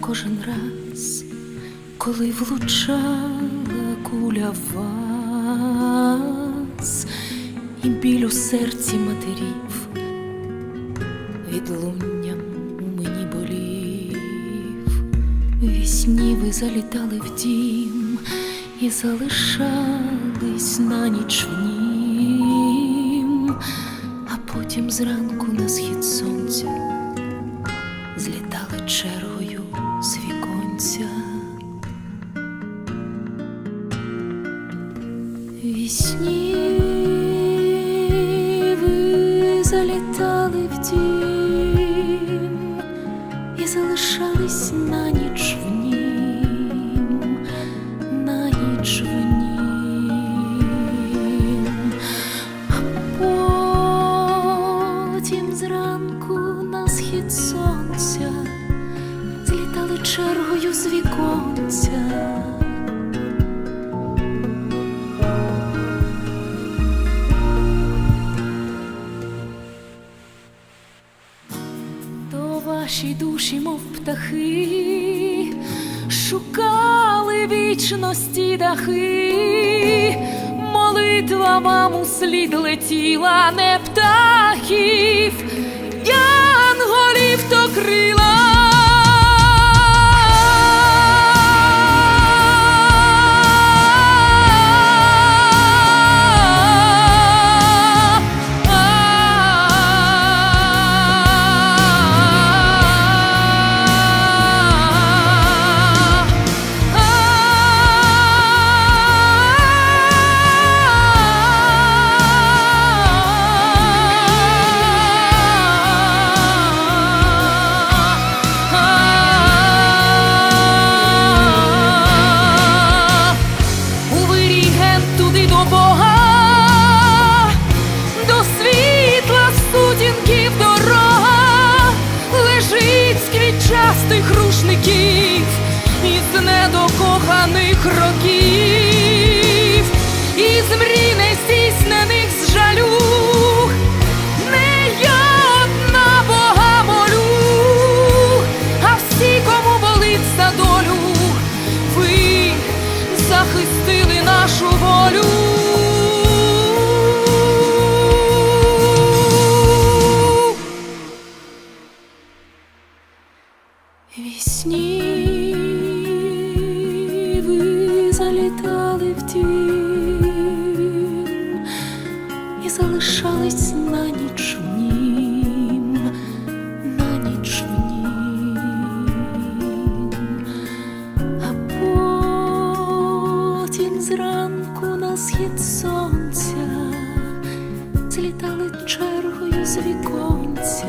кожен раз, коли влучала куля вас і біль у серці матерів, відлунням у мені болів, вісні ви залітали в дім і залишались на ніч в нім, а потім зранку на схід сон. Залітали в дім і залишались на ніч Ваші душі, мов птахи, шукали вічності дахи, молитва маму слід летіла, не птахів, квітчастих рушників із недокоханих років, Вісні ви залітали в дім і залишались на ніч на ніч а потім зранку на схід сонця злітали чергою з віконця.